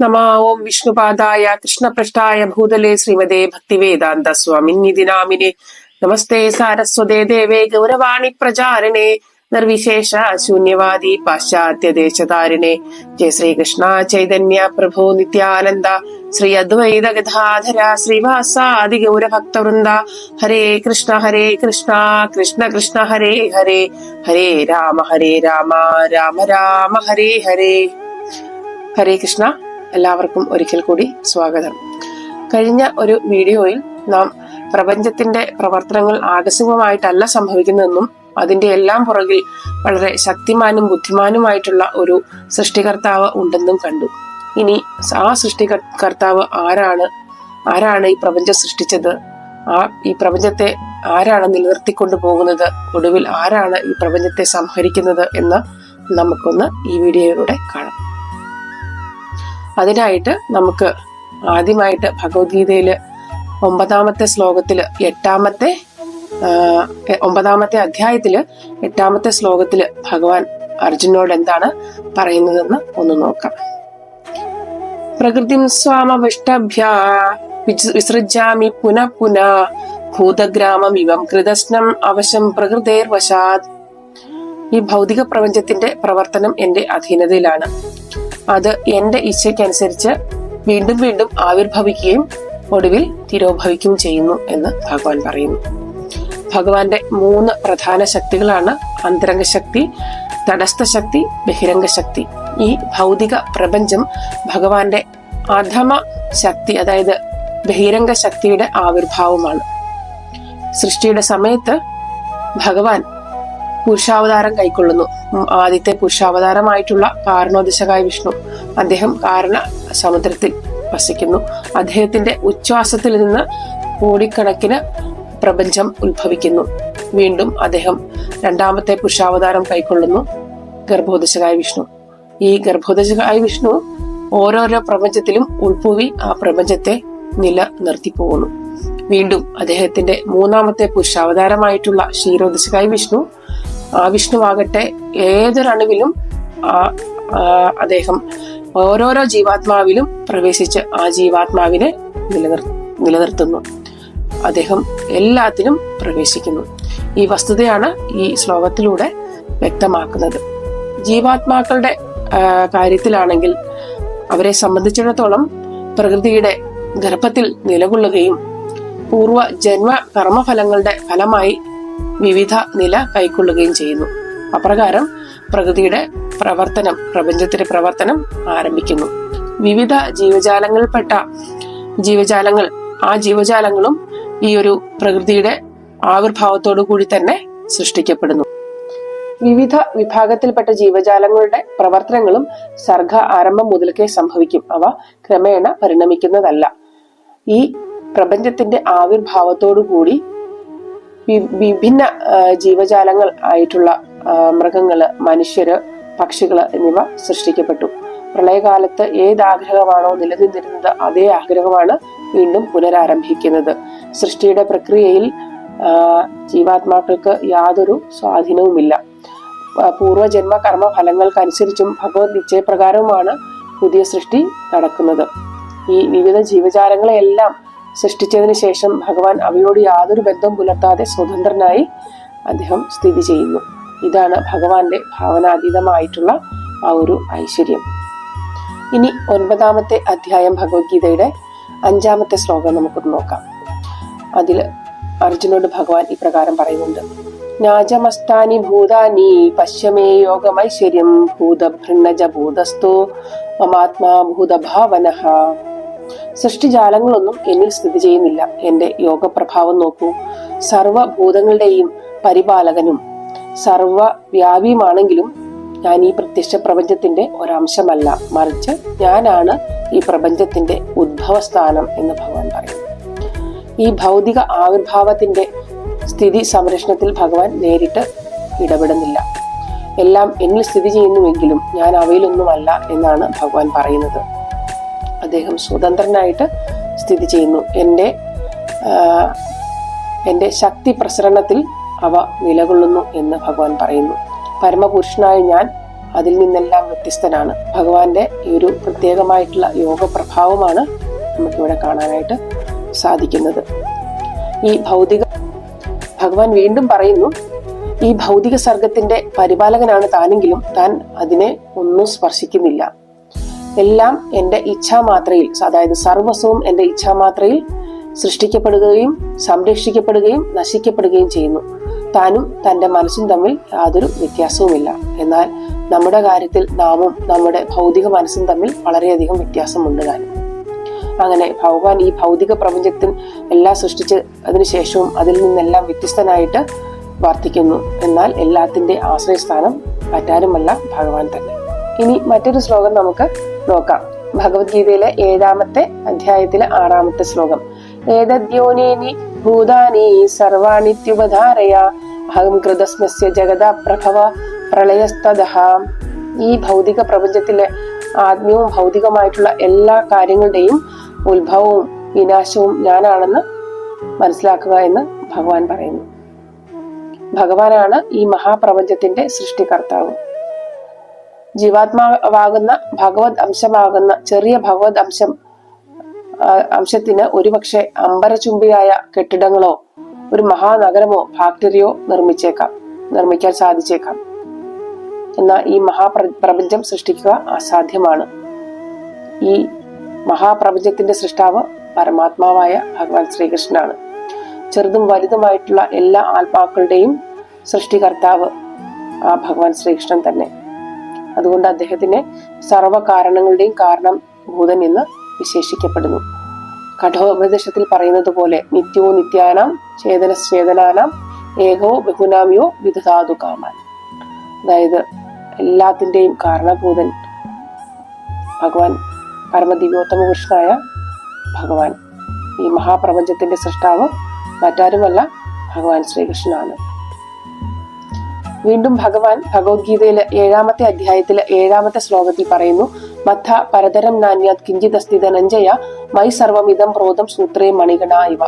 നമ ഓം വിഷ്ണുപാദായ കൃഷ്ണപൃഷ്ഠായ ഭൂതലേ ശ്രീമതേ ഭക്തിവേദാന്ത സ്വാമിന്യതി നാമിനെ നമസ്തേ സാരസ്വതേ ദേവേ ഗൗരവാണി പ്രചാരിണേ നിർവിശേഷ ശൂന്യവാദി പാശ്ചാത്യ ദേശതാരിണേ ജയ ശ്രീകൃഷ്ണ ചൈതന്യ പ്രഭു നിത്യാനന്ദ ശ്രീ അദ്വൈത ഗതാധര ശ്രീവാസാദി ഗൗരഭക്തവൃന്ദ ഹരേ കൃഷ്ണ ഹരേ കൃഷ്ണ കൃഷ്ണ കൃഷ്ണ ഹരേ ഹരേ ഹരേ രാമ ഹരേ രാമ രാമ രാമ ഹരേ ഹരേ ഹരേ കൃഷ്ണ എല്ലാവർക്കും ഒരിക്കൽ കൂടി സ്വാഗതം. കഴിഞ്ഞ ഒരു വീഡിയോയിൽ നാം പ്രപഞ്ചത്തിന്റെ പ്രവർത്തനങ്ങൾ ആകസ്മികമായിട്ടല്ല സംഭവിക്കുന്നതെന്നും അതിന്റെ എല്ലാം പുറകിൽ വളരെ ശക്തിമാനും ബുദ്ധിമാനുമായിട്ടുള്ള ഒരു സൃഷ്ടികർത്താവ് ഉണ്ടെന്നും കണ്ടു. ഇനി ആ സൃഷ്ടികർത്താവ് ആരാണ്? ആരാണ് ഈ പ്രപഞ്ചം സൃഷ്ടിച്ചത്? ആ ഈ പ്രപഞ്ചത്തെ ആരാണ് നിലനിർത്തിക്കൊണ്ടു പോകുന്നത്? ഒടുവിൽ ആരാണ് ഈ പ്രപഞ്ചത്തെ സംഹരിക്കുന്നത് എന്ന് നമുക്കൊന്ന് ഈ വീഡിയോയിലൂടെ കാണാം. അതിനായിട്ട് നമുക്ക് ആദ്യമായിട്ട് ഭഗവത്ഗീതയിൽ ഒമ്പതാമത്തെ ശ്ലോകത്തിൽ എട്ടാമത്തെ ഒമ്പതാമത്തെ അധ്യായത്തിൽ എട്ടാമത്തെ ശ്ലോകത്തിൽ ഭഗവാൻ അർജുനോട് എന്താണ് പറയുന്നതെന്ന് ഒന്ന് നോക്കാം. പ്രകൃതിം സ്വാമവിഷ്ടഭ്യ വിസൃജാമി പുനഃ പുനഃ ഭൂതഗ്രാമം ഇവം കൃതസ്നം അവശം പ്രകൃതേർ വശാത് ഈ ഭൗതിക പ്രപഞ്ചത്തിന്റെ പ്രവർത്തനം എന്റെ അധീനതയിലാണ്. അത് എന്റെ ഇച്ഛയ്ക്കനുസരിച്ച് വീണ്ടും വീണ്ടും ആവിർഭവിക്കുകയും ഒടുവിൽ തിരോഭവിക്കുകയും ചെയ്യുന്നു എന്ന് ഭഗവാൻ പറയുന്നു. ഭഗവാന്റെ മൂന്ന് പ്രധാന ശക്തികളാണ് അന്തരംഗ ശക്തി തടസ്ഥ ശക്തി ബഹിരംഗ ശക്തി ഈ ഭൗതിക പ്രപഞ്ചം ഭഗവാന്റെ അധമ ശക്തി അതായത് ബഹിരംഗ ശക്തിയുടെ ആവിർഭാവമാണ്. സൃഷ്ടിയുടെ സമയത്ത് ഭഗവാൻ പുരുഷാവതാരം കൈക്കൊള്ളുന്നു. ആദ്യത്തെ പുരുഷാവതാരമായിട്ടുള്ള കാരണോദിശകായ വിഷ്ണു അദ്ദേഹം കാരണ സമുദ്രത്തിൽ വസിക്കുന്നു. അദ്ദേഹത്തിന്റെ ഉച്ഛ്വാസത്തിൽ നിന്ന് കോടിക്കണക്കിന് പ്രപഞ്ചം ഉത്ഭവിക്കുന്നു. വീണ്ടും അദ്ദേഹം രണ്ടാമത്തെ പുരുഷാവതാരം കൈക്കൊള്ളുന്നു ഗർഭോദശകായ വിഷ്ണു. ഈ ഗർഭോദശകായ വിഷ്ണു ഓരോരോ പ്രപഞ്ചത്തിലും ഉൾപ്പൂവി ആ പ്രപഞ്ചത്തെ നില പോകുന്നു. വീണ്ടും അദ്ദേഹത്തിന്റെ മൂന്നാമത്തെ പുരുഷാവതാരമായിട്ടുള്ള ക്ഷീരോദശകായ വിഷ്ണു ആ വിഷ്ണുവാകട്ടെ ഏതൊരണുവിലും അദ്ദേഹം ഓരോരോ ജീവാത്മാവിലും പ്രവേശിച്ച് ആ ജീവാത്മാവിനെ നിലനിർ നിലനിർത്തുന്നു. അദ്ദേഹം എല്ലാത്തിലും പ്രവേശിക്കുന്നു. ഈ വസ്തുതയാണ് ഈ ശ്ലോകത്തിലൂടെ വ്യക്തമാക്കുന്നത്. ജീവാത്മാക്കളുടെ കാര്യത്തിലാണെങ്കിൽ അവരെ സംബന്ധിച്ചിടത്തോളം പ്രകൃതിയുടെ ഗർഭത്തിൽ നിലകൊള്ളുകയും പൂർവ ജന്മ കർമ്മഫലങ്ങളുടെ ഫലമായി വിവിധ നില കൈക്കൊള്ളുകയും ചെയ്യുന്നു. അപ്രകാരം പ്രകൃതിയുടെ പ്രവർത്തനം പ്രപഞ്ചത്തിന്റെ പ്രവർത്തനം ആരംഭിക്കുന്നു. വിവിധ ജീവജാലങ്ങളിൽപ്പെട്ട ജീവജാലങ്ങൾ ആ ജീവജാലങ്ങളും ഈ ഒരു പ്രകൃതിയുടെ ആവിർഭാവത്തോടു കൂടി തന്നെ സൃഷ്ടിക്കപ്പെടുന്നു. വിവിധ വിഭാഗത്തിൽപ്പെട്ട ജീവജാലങ്ങളുടെ പ്രവർത്തനങ്ങളും സർഗ ആരംഭം മുതൽക്കേ സംഭവിക്കും. അവ ക്രമേണ പരിണമിക്കുന്നതല്ല. ഈ പ്രപഞ്ചത്തിന്റെ ആവിർഭാവത്തോടു കൂടി വിഭിന്ന ജീവജാലങ്ങൾ ആയിട്ടുള്ള മൃഗങ്ങൾ മനുഷ്യര് പക്ഷികൾ എന്നിവ സൃഷ്ടിക്കപ്പെട്ടു. പ്രളയകാലത്ത് ഏത് ആഗ്രഹമാണോ നിലനിന്നിരുന്നത് അതേ ആഗ്രഹമാണ് വീണ്ടും പുനരാരംഭിക്കുന്നത്. സൃഷ്ടിയുടെ പ്രക്രിയയിൽ ജീവാത്മാക്കൾക്ക് യാതൊരു സ്വാധീനവുമില്ല. പൂർവജന്മ കർമ്മ ഫലങ്ങൾക്കനുസരിച്ചും ഭഗവത് നിശ്ചയപ്രകാരവുമാണ് പുതിയ സൃഷ്ടി നടക്കുന്നത്. ഈ വിവിധ ജീവജാലങ്ങളെയെല്ലാം സൃഷ്ടിച്ചതിന് ശേഷം ഭഗവാൻ അവയോട് യാതൊരു ബന്ധവും പുലർത്താതെ സ്വതന്ത്രനായി അദ്ദേഹം സ്ഥിതി ചെയ്യുന്നു. ഇതാണ് ഭഗവാന്റെ ഭാവനാതീതമായിട്ടുള്ള ആ ഒരു ഐശ്വര്യം. ഇനി ഒൻപതാമത്തെ അധ്യായം ഭഗവത്ഗീതയുടെ അഞ്ചാമത്തെ ശ്ലോകം നമുക്കൊന്ന് നോക്കാം. അതിൽ അർജുനോട് ഭഗവാൻ ഇപ്രകാരം പറയുന്നുണ്ട്. നാജമസ്താനി ഭൂതാനി പശ്യമേ യോഗമൈശ്വര്യം ഭൂതഭൃണ്ണജ ഭൂതസ്തു മമാത്മാ സൃഷ്ടിജാലങ്ങളൊന്നും എന്നിൽ സ്ഥിതി ചെയ്യുന്നില്ല. എന്റെ യോഗപ്രഭാവം നോക്കൂ. സർവഭൂതങ്ങളുടെയും പരിപാലകനും സർവവ്യാപിയുമാണെങ്കിലും ഞാൻ ഈ പ്രത്യക്ഷ പ്രപഞ്ചത്തിന്റെ ഒരംശമല്ല. മറിച്ച് ഞാനാണ് ഈ പ്രപഞ്ചത്തിന്റെ ഉദ്ഭവസ്ഥാനം എന്ന് ഭഗവാൻ പറയുന്നു. ഈ ഭൗതിക ആവിർഭാവത്തിന്റെ സ്ഥിതി സംരക്ഷണത്തിൽ ഭഗവാൻ നേരിട്ട് ഇടപെടുന്നില്ല. എല്ലാം എന്നിൽ സ്ഥിതി ചെയ്യുന്നുവെങ്കിലും ഞാൻ അവയിലൊന്നുമല്ല എന്നാണ് ഭഗവാൻ പറയുന്നത്. അദ്ദേഹം സ്വതന്ത്രനായിട്ട് സ്ഥിതി ചെയ്യുന്നു. എന്റെ എന്റെ ശക്തി പ്രസരണത്തിൽ അവ നിലകൊള്ളുന്നു എന്ന് ഭഗവാൻ പറയുന്നു. പരമപുരുഷനായ ഞാൻ അതിൽ നിന്നെല്ലാം വ്യത്യസ്തനാണ്. ഭഗവാന്റെ ഈ ഒരു പ്രത്യേകമായിട്ടുള്ള യോഗ പ്രഭാവമാണ് നമുക്കിവിടെ കാണാനായിട്ട് സാധിക്കുന്നത്. ഈ ഭൗതിക ഭഗവാൻ വീണ്ടും പറയുന്നു ഈ ഭൗതിക സർഗത്തിന്റെ പരിപാലകനാണ് താനെങ്കിലും താൻ അതിനെ ഒന്നും സ്പർശിക്കുന്നില്ല. എല്ലാം എന്റെ ഇച്ഛാമാത്രയിൽ അതായത് സർവസ്വവും എന്റെ ഇച്ഛാമാത്രയിൽ സൃഷ്ടിക്കപ്പെടുകയും സംരക്ഷിക്കപ്പെടുകയും നശിക്കപ്പെടുകയും ചെയ്യുന്നു. താനും തന്റെ മനസ്സും തമ്മിൽ യാതൊരു വ്യത്യാസവുമില്ല. എന്നാൽ നമ്മുടെ കാര്യത്തിൽ നാമും നമ്മുടെ ഭൗതിക മനസ്സും തമ്മിൽ വളരെയധികം വ്യത്യാസമുണ്ട് താനും. അങ്ങനെ ഭഗവാൻ ഈ ഭൗതിക പ്രപഞ്ചത്തിൽ എല്ലാം സൃഷ്ടിച്ച് അതിനു ശേഷവും അതിൽ നിന്നെല്ലാം വ്യത്യസ്തനായിട്ട് വർത്തിക്കുന്നു. എന്നാൽ എല്ലാത്തിന്റെ ആശ്രയസ്ഥാനം മറ്റാരുമല്ല ഭഗവാൻ തന്നെ. ഇനി മറ്റൊരു ശ്ലോകം നമുക്ക് നോക്കാം ഭഗവത്ഗീതയിലെ ഏഴാമത്തെ അധ്യായത്തിലെ ആറാമത്തെ ശ്ലോകം. ഏതദ്യോനേനി ഭൂതാനി സർവാണിത്യുപധാരയ. അഹം കൃതസ്മസ്യ ജഗത പ്രഭവ പ്രളയസ്തദ ഈ ഭൗതിക പ്രപഞ്ചത്തിലെ ആത്മീയവും ഭൗതികമായിട്ടുള്ള എല്ലാ കാര്യങ്ങളുടെയും ഉത്ഭവവും വിനാശവും ഞാനാണെന്ന് മനസ്സിലാക്കുക എന്ന് ഭഗവാൻ പറയുന്നു. ഭഗവാനാണ് ഈ മഹാപ്രപഞ്ചത്തിന്റെ സൃഷ്ടികർത്താവ്. ജീവാത്മാവാകുന്ന ഭഗവത് അംശമാകുന്ന ചെറിയ ഭഗവത് അംശം അംശത്തിന് ഒരുപക്ഷെ അമ്പരചുംബിയായ കെട്ടിടങ്ങളോ ഒരു മഹാനഗരമോ ഫാക്ടറിയോ നിർമ്മിച്ചേക്കാം നിർമ്മിക്കാൻ സാധിച്ചേക്കാം. എന്നാൽ ഈ മഹാപ്രപഞ്ചം സൃഷ്ടിക്കുക അസാധ്യമാണ്. ഈ മഹാപ്രപഞ്ചത്തിന്റെ സൃഷ്ടാവ് പരമാത്മാവായ ഭഗവാൻ ശ്രീകൃഷ്ണനാണ്. ചെറുതും വലുതുമായിട്ടുള്ള എല്ലാ ആത്മാക്കളുടെയും സൃഷ്ടികർത്താവ് ആ ഭഗവാൻ ശ്രീകൃഷ്ണൻ തന്നെ. അതുകൊണ്ട് അദ്ദേഹത്തിനെ സർവ കാരണങ്ങളുടെയും കാരണം ഭൂതൻ എന്ന് വിശേഷിക്കപ്പെടുന്നു. കഠോപദേശത്തിൽ പറയുന്നത് പോലെ നിത്യവും നിത്യാനാം ചേതനശ്ചേതനാനാം ഏകോ ബഹുനാമിയോ വിധാതു കാമാൻ. അതായത് എല്ലാത്തിന്റെയും കാരണഭൂതൻ ഭഗവാൻ പരമദിവ്യോത്തമ പുരുഷനായ ഭഗവാൻ. ഈ മഹാപ്രപഞ്ചത്തിന്റെ സൃഷ്ടാവ് മറ്റാരുമല്ല ഭഗവാൻ ശ്രീകൃഷ്ണനാണ്. വീണ്ടും ഭഗവാൻ ഭഗവത്ഗീതയിലെ ഏഴാമത്തെ അധ്യായത്തിലെ ഏഴാമത്തെ ശ്ലോകത്തിൽ പറയുന്നു മഥ പരതരം നാന്യാത് കിഞ്ചിത് അസ്ഥി ധനഞ്ജയ മൈ സർവമിതം പ്രോതം സൂത്രേ മണികണ ഇവ.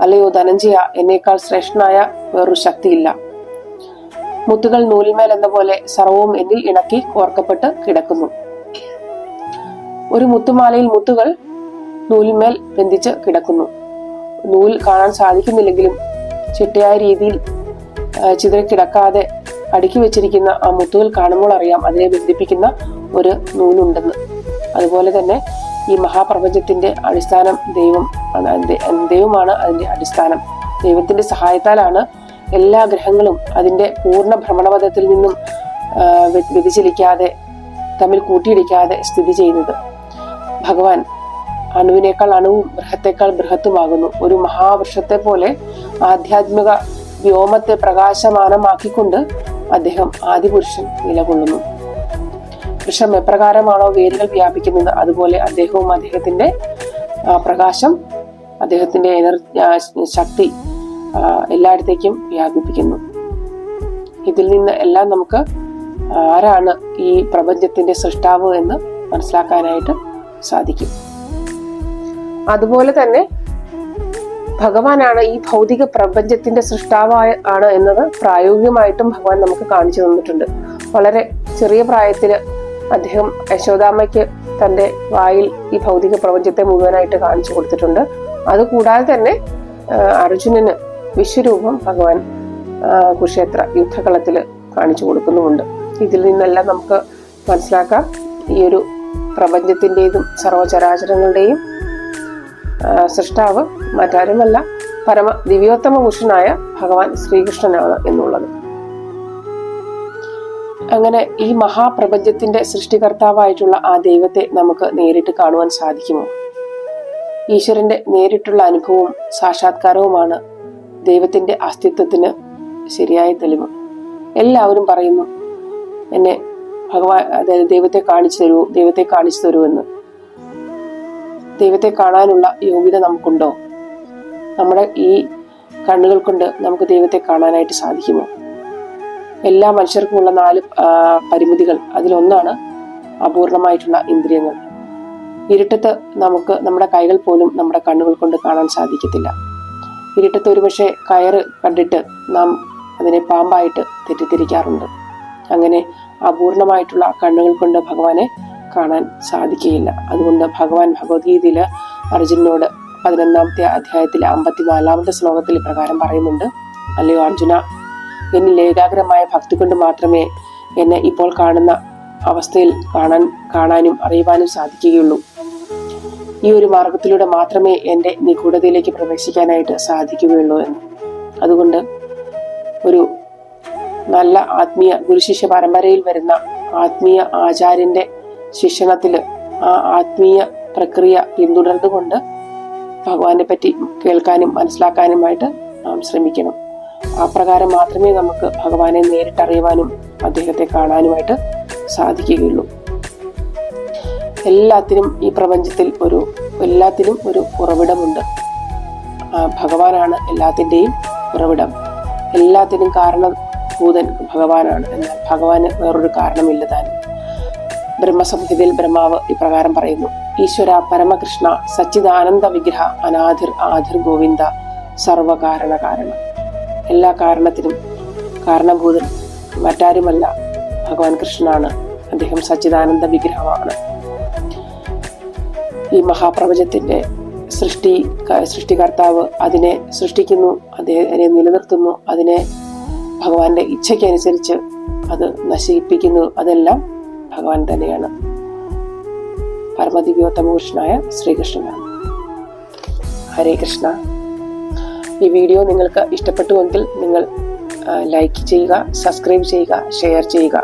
അല്ലയോ ധനഞ്ജയ എന്നേക്കാൾ ശ്രേഷ്ഠനായ വേറൊരു ശക്തിയില്ല. മുത്തുകൾ നൂലിന്മേൽ എന്ന പോലെ സർവവും എന്നിൽ ഇണക്കി ഓർക്കപ്പെട്ട് കിടക്കുന്നു. ഒരു മുത്തുമാലയിൽ മുത്തുകൾ നൂലിന്മേൽ ബന്ധിച്ച് കിടക്കുന്നു. നൂൽ കാണാൻ സാധിക്കുന്നില്ലെങ്കിലും ചിട്ടയായ രീതിയിൽ ചിതറിക്കിടക്കാതെ അടുക്കി വെച്ചിരിക്കുന്ന ആ മുത്തുകൾ കാണുമ്പോൾ അറിയാം അതിനെ ബന്ധിപ്പിക്കുന്ന ഒരു നൂലുണ്ടെന്ന്. അതുപോലെ തന്നെ ഈ മഹാപ്രപഞ്ചത്തിന്റെ അടിസ്ഥാനം ദൈവം ദൈവമാണ് അതിന്റെ അടിസ്ഥാനം. ദൈവത്തിന്റെ സഹായത്താലാണ് എല്ലാ ഗ്രഹങ്ങളും അതിന്റെ പൂർണ ഭ്രമണപഥത്തിൽ നിന്നും വ്യതിചലിക്കാതെ തമ്മിൽ കൂട്ടിയിടിക്കാതെ സ്ഥിതി ചെയ്യുന്നത്. ഭഗവാൻ അണുവിനേക്കാൾ അണുവും ബൃഹത്തേക്കാൾ ബൃഹത്തുമാകുന്നു. ഒരു മഹാവൃക്ഷത്തെ പോലെ ആധ്യാത്മിക വ്യോമത്തെ പ്രകാശമാനമാക്കിക്കൊണ്ട് അദ്ദേഹം ആദിപുരുഷൻ നിലകൊള്ളുന്നു. വൃക്ഷം എപ്രകാരമാണോ വേരുകൾ വ്യാപിക്കുന്നത്? അതുപോലെ അദ്ദേഹവും അദ്ദേഹത്തിന്റെ പ്രകാശം അദ്ദേഹത്തിന്റെ എനർജി ശക്തി എല്ലായിടത്തേക്കും വ്യാപിപ്പിക്കുന്നു. ഇതിൽ നിന്ന് എല്ലാം നമുക്ക് ആരാണ് ഈ പ്രപഞ്ചത്തിന്റെ സൃഷ്ടാവ് എന്ന് മനസ്സിലാക്കാനായിട്ട് സാധിക്കും. അതുപോലെ തന്നെ ഭഗവാനാണ് ഈ ഭൗതിക പ്രപഞ്ചത്തിന്റെ സൃഷ്ടാവായ ആണ് എന്നത് പ്രായോഗികമായിട്ടും ഭഗവാൻ നമുക്ക് കാണിച്ചു തന്നിട്ടുണ്ട്. വളരെ ചെറിയ പ്രായത്തിൽ അദ്ദേഹം യശോദാമ്മയ്ക്ക് തന്റെ വായിൽ ഈ ഭൗതിക പ്രപഞ്ചത്തെ മുഴുവനായിട്ട് കാണിച്ചു കൊടുത്തിട്ടുണ്ട്. അതുകൂടാതെ തന്നെ അർജുനന് വിശ്വരൂപം ഭഗവാൻ കുരുക്ഷേത്ര യുദ്ധകളത്തിൽ കാണിച്ചു കൊടുക്കുന്നുമുണ്ട്. ഇതിൽ നിന്നെല്ലാം നമുക്ക് മനസ്സിലാക്കാം. ഈ ഒരു പ്രപഞ്ചത്തിന്റെതും സർവചരാചരങ്ങളുടെയും സൃഷ്ടാവ് മറ്റാരുമല്ല പരമ ദിവ്യോത്തമ പുരുഷനായ ഭഗവാൻ ശ്രീകൃഷ്ണനാണ് എന്നുള്ളത്. അങ്ങനെ ഈ മഹാപ്രപഞ്ചത്തിന്റെ സൃഷ്ടികർത്താവായിട്ടുള്ള ആ ദൈവത്തെ നമുക്ക് നേരിട്ട് കാണുവാൻ സാധിക്കുമോ? ഈശ്വരന്റെ നേരിട്ടുള്ള അനുഭവവും സാക്ഷാത്കാരവുമാണ് ദൈവത്തിന്റെ അസ്തിത്വത്തിന് ശരിയായ തെളിവ്. എല്ലാവരും പറയുന്നു എന്നെ ഭഗവാൻ അതായത് ദൈവത്തെ കാണിച്ചു തരൂ ദൈവത്തെ കാണിച്ചു തരൂ എന്ന്. ദൈവത്തെ കാണാനുള്ള യോഗ്യത നമുക്കുണ്ടോ? നമ്മുടെ ഈ കണ്ണുകൾ കൊണ്ട് നമുക്ക് ദൈവത്തെ കാണാനായിട്ട് സാധിക്കുമോ? എല്ലാ മനുഷ്യർക്കുമുള്ള നാല് പരിമിതികൾ അതിലൊന്നാണ് അപൂർണമായിട്ടുള്ള ഇന്ദ്രിയങ്ങൾ. ഇരുട്ടത്ത് നമുക്ക് നമ്മുടെ കൈകൾ പോലും നമ്മുടെ കണ്ണുകൾ കൊണ്ട് കാണാൻ സാധിക്കത്തില്ല. ഇരുട്ടത്ത് ഒരുപക്ഷെ കയറ് കണ്ടിട്ട് നാം അതിനെ പാമ്പായിട്ട് തെറ്റിദ്ധരിക്കാറുണ്ട്. അങ്ങനെ അപൂർണമായിട്ടുള്ള കണ്ണുകൾ കൊണ്ട് ഭഗവാനെ കാണാൻ സാധിക്കുകയില്ല. അതുകൊണ്ട് ഭഗവാൻ ഭഗവത്ഗീതയിൽ അർജുനോട് പതിനൊന്നാമത്തെ അധ്യായത്തിലെ അമ്പത്തിനാലാമത്തെ ശ്ലോകത്തിൽ ഇപ്രകാരം പറയുന്നുണ്ട്. അല്ലയോ അർജുന എന്നിൽ ഏകാഗ്രമായ ഭക്തി കൊണ്ട് മാത്രമേ എന്നെ ഇപ്പോൾ കാണുന്ന അവസ്ഥയിൽ കാണാൻ കാണാനും അറിയുവാനും സാധിക്കുകയുള്ളൂ. ഈ ഒരു മാർഗത്തിലൂടെ മാത്രമേ എന്റെ നിഗൂഢതയിലേക്ക് പ്രവേശിക്കാനായിട്ട് സാധിക്കുകയുള്ളൂ എന്ന്. അതുകൊണ്ട് ഒരു നല്ല ആത്മീയ ഗുരുശിഷ്യ പരമ്പരയിൽ വരുന്ന ആത്മീയ ആചാര്യന്റെ ശിക്ഷണത്തിൽ ആ ആത്മീയ പ്രക്രിയ പിന്തുടർന്നുകൊണ്ട് ഭഗവാനെ പറ്റി കേൾക്കാനും മനസ്സിലാക്കാനുമായിട്ട് നാം ശ്രമിക്കണം. ആ പ്രകാരം മാത്രമേ നമുക്ക് ഭഗവാനെ നേരിട്ടറിയുവാനും അദ്ദേഹത്തെ കാണാനുമായിട്ട് സാധിക്കുകയുള്ളൂ. എല്ലാത്തിനും ഈ പ്രപഞ്ചത്തിൽ ഒരു എല്ലാത്തിനും ഒരു ഉറവിടമുണ്ട്. ഭഗവാനാണ് എല്ലാത്തിന്റെയും ഉറവിടം. എല്ലാത്തിനും കാരണഭൂതൻ ഭഗവാനാണ് എന്നാൽ ഭഗവാന് വേറൊരു കാരണമില്ല താനും. ബ്രഹ്മസംഹിതയിൽ ബ്രഹ്മാവ് ഇപ്രകാരം പറയുന്നു. ഈശ്വര പരമകൃഷ്ണ സച്ചിദാനന്ദ വിഗ്രഹ അനാധിർ ആധിർ ഗോവിന്ദ സർവകാരണ കാരണം. എല്ലാ കാരണത്തിനും കാരണഭൂതൻ മറ്റാരുമല്ല. ഭഗവാൻ കൃഷ്ണനാണ്. അദ്ദേഹം സച്ചിദാനന്ദ വിഗ്രഹമാണ്. ഈ മഹാപ്രപഞ്ചത്തിന്റെ സൃഷ്ടി സൃഷ്ടികർത്താവ് അതിനെ സൃഷ്ടിക്കുന്നു അതിനെ നിലനിർത്തുന്നു അതിനെ ഭഗവാന്റെ ഇച്ഛയ്ക്കനുസരിച്ച് അത് നശിപ്പിക്കുന്നു അതെല്ലാം ഭഗവാൻ തന്നെയാണ്. പരമദിവ്യോത്തമപുരുഷനായ ശ്രീകൃഷ്ണനാണ് ഹരേ കൃഷ്ണ. ഈ വീഡിയോ നിങ്ങൾക്ക് ഇഷ്ടപ്പെട്ടുവെങ്കിൽ നിങ്ങൾ ലൈക്ക് ചെയ്യുക സബ്സ്ക്രൈബ് ചെയ്യുക ഷെയർ ചെയ്യുക.